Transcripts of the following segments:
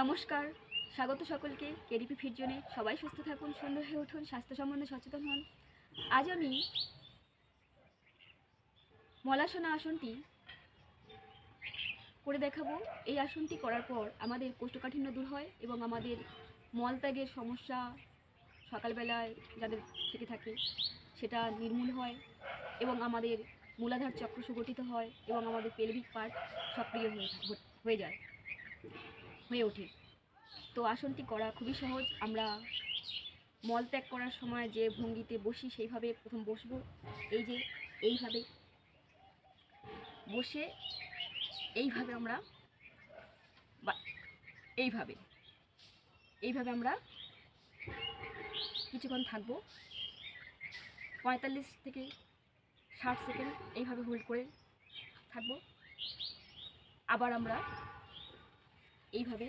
নমস্কার। স্বাগত সকলকে। কেডিপি ফিট জোনে সবাই সুস্থ থাকুন, সুন্দর হয়ে উঠুন, স্বাস্থ্য সম্বন্ধে সচেতন হন। আজ আমি মলাসনা আসনটি করে দেখাবো। এই আসনটি করার পর আমাদের কোষ্ঠকাঠিন্য দূর হয় এবং আমাদের মলত্যাগের সমস্যা সকালবেলায় যাদের থেকে থাকে, সেটা নির্মূল হয় এবং আমাদের মূলাধার চক্র সুগঠিত হয় এবং আমাদের পেলভিক পার্ট সক্রিয় হয়ে যায়। হয়ে ওঠে। তো আসনটি করা খুবই সহজ। আমরা মল ত্যাগ করার সময় যে ভঙ্গিতে বসি সেইভাবে প্রথম বসবো। এই যে এইভাবে বসে এইভাবে আমরা বা এইভাবে এইভাবে আমরা কিছুক্ষণ থাকব। পঁয়তাল্লিশ থেকে ষাট সেকেন্ড এইভাবে হোল্ড করে থাকব। আবার আমরা এইভাবে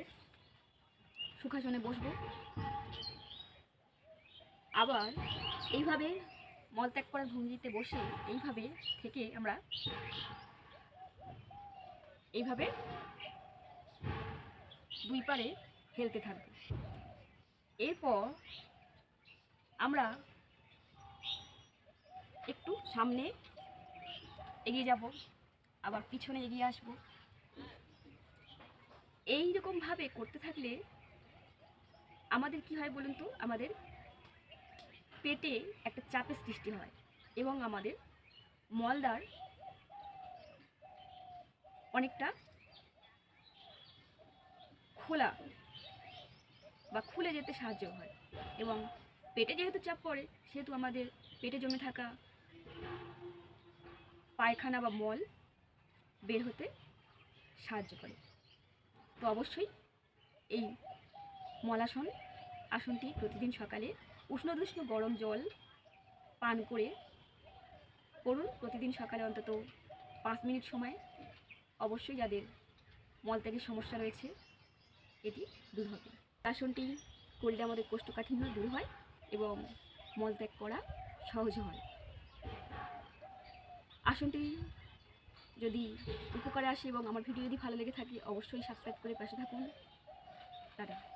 সুখাসনে বসবো। আবার এইভাবে মলত্যাগ করার ভঙ্গিতে বসে এইভাবে থেকে আমরা এইভাবে দুই পারে হেলতে থাকব। এরপর আমরা একটু সামনে এগিয়ে যাব, আবার পিছনে এগিয়ে আসব। এই রকমভাবে করতে থাকলে আমাদের কি হয় বলুন তো? আমাদের পেটে একটা চাপের সৃষ্টি হয় এবং আমাদের মলদার অনেকটা খোলা বা খুলে যেতে সাহায্য হয় এবং পেটে যেহেতু চাপ পড়ে, সেহেতু আমাদের পেটে জমে থাকা পায়খানা বা মল বের হতে সাহায্য করে। তো অবশ্যই এই মলাসন আসনটি প্রতিদিন সকালে উষ্ণদুষ্ণ গরম জল পান করে করুন। প্রতিদিন সকালে অন্তত পাঁচ মিনিট সময়। অবশ্যই যাদের মলত্যাগের সমস্যা রয়েছে, এটি দূর হবে। আসনটি করলে আমাদের কোষ্ঠকাঠিন্য দূর হয় এবং মলত্যাগ করা সহজ হয়। আসনটি যদি উপকারে আসে এবং আমার ভিডিও যদি ভালো লেগে থাকে, অবশ্যই সাবস্ক্রাইব করে পাশে থাকুন। টাটা।